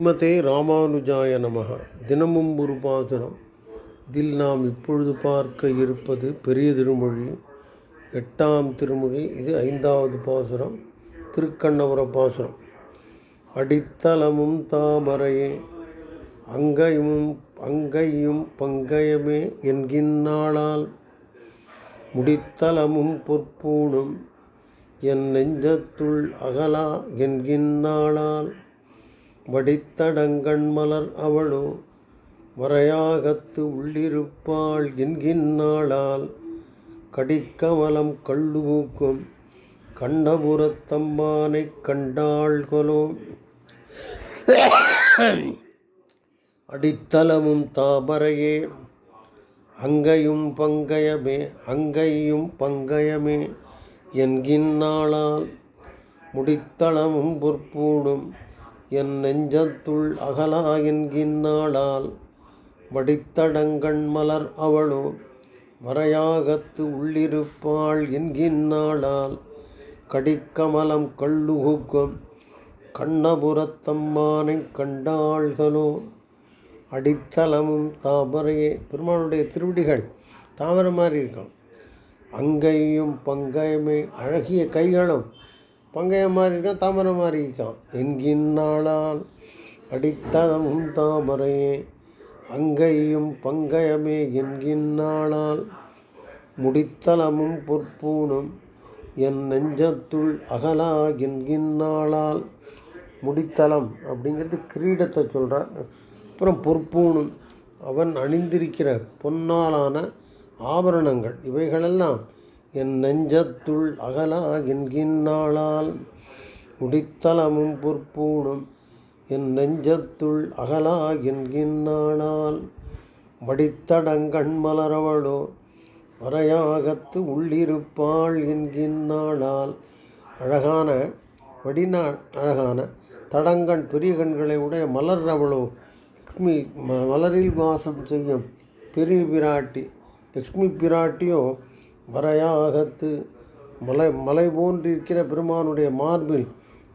ஸ்ரீமதே ராமானுஜாய நமக. தினமும் ஒரு பாசுரம். இதில் நாம் இப்பொழுது பார்க்க இருப்பது பெரிய திருமொழி. எட்டாம் திருமொழி இது ஐந்தாவது பாசுரம். திருக்கண்ணபுர பாசுரம். அடித்தளமும் தாமரையே அங்கையும் அங்கையும் பங்கயமே என்கின்னாளால் முடித்தளமும் பொற்பூணும் என் நெஞ்சத்துள் அகலா என்கின்னாளால் வடித்தடங்கண் மலர் அவளோ வரையாகத்து உள்ளிருப்பாள் என்கின்னாளால் கடிக்கமலம் கள்ளுவூக்கும் கண்ணபுரத்தம்மானைக் கண்டாள் கொலோ. அடித்தளமும் தாமரையே அங்கையும் பங்கயமே அங்கையும் பங்கயமே என்கின்னாளால் முடித்தளமும் பொற்பூடும் என் நெஞ்சத்துள் அகலா என்கின்னாளால் வடித்தடங்கண் மலர் அவளோ வரையாகத்து உள்ளிருப்பாள் என்கின்னாளால் கடிக்கமலம் கள்ளுகுக்கும் கண்ணபுரத்தம்மானை கண்டாள்களோ அடித்தளமும் தாமரையே. பெருமானுடைய திருவடிகள் தாமரை மாதிரி இருக்கும் அங்கையும் பங்கையுமே அழகிய கைகளும் பங்கையம் மாதிரி இருக்கான் தாமரை மாதிரி இருக்கான். என்கின்னாளால் அடித்தளமும் தாமரையே அங்கையும் பங்கயமே என்கின்னாளால் முடித்தளமும் பொற்பூணும். என் நெஞ்சத்துள் அகலா என்கின்னாளால் முடித்தளம் அப்படிங்கிறது கிரீடத்தை சொல்கிறார் அப்புறம் பொற்பூணும். அவன் அணிந்திருக்கிற பொன்னாலான ஆபரணங்கள் இவைகளெல்லாம் என் நெஞ்சத்துள் அகலா என்கின்னாளால் முடித்தளமும் பொற்பூணும். என் நெஞ்சத்துள் அகலா என்கின்னாளால் வடித்தடங்கண் மலரவளோ வரையாகத்து உள்ளிருப்பாள் என்கின்னாளால் அழகான வடிநா அழகான தடங்கண் பெரிய கண்களை உடைய மலர்றவளோ லக்ஷ்மி ம மலரில் வாசம் செய்யும் பெரிய பிராட்டி லக்ஷ்மி பிராட்டியோ வரையாகத்து மலை மலை போன்றிருக்கிற பெருமானுடைய மார்பில்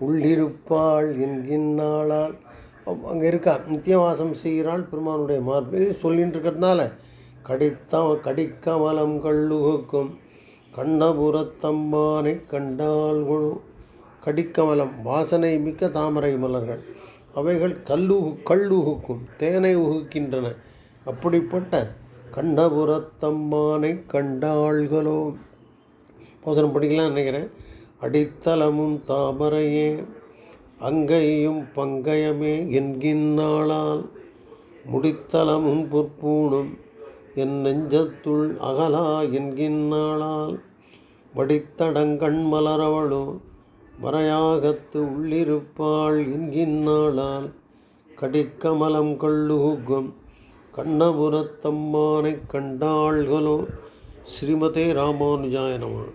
உள்ளிருப்பாள் என்கின்றாளால் அங்கே இருக்கா. நித்தியவாசம் செய்கிறாள் பெருமானுடைய மார்பில். சொல்லின்னு இருக்கிறதுனால கடித்த கடிக்கமலம் கள்ளுகுக்கும். கண்ணபுரத்தம்பானை கண்டாள் குழு கடிக்கமலம் வாசனை மிக்க தாமரை மலர்கள். அவைகள் கல்லுகு கல்லுகுக்கும் தேனை உகுக்கின்றன. அப்படிப்பட்ட கண்ணபுரத்தம்மானை கண்டாள்களோ? போசனம் படிக்கலாம் நினைக்கிறேன். அடித்தளமும் தாமரையே அங்கையும் பங்கயமே என்கின்னாளால். முடித்தளமும் பொற்பூணும் என் நெஞ்சத்துள் அகலா என்கின்னாளால். வடித்தடங்கண் மலரவளோ மறையாகத்து உள்ளிருப்பாள் என்கின்னாளால். கடிக்கமலம் கள்ளுகுக்கும் கண்ணபுரத்தம்மானை கண்டாள்களோ? ஸ்ரீமதே ராமானுஜாய நம.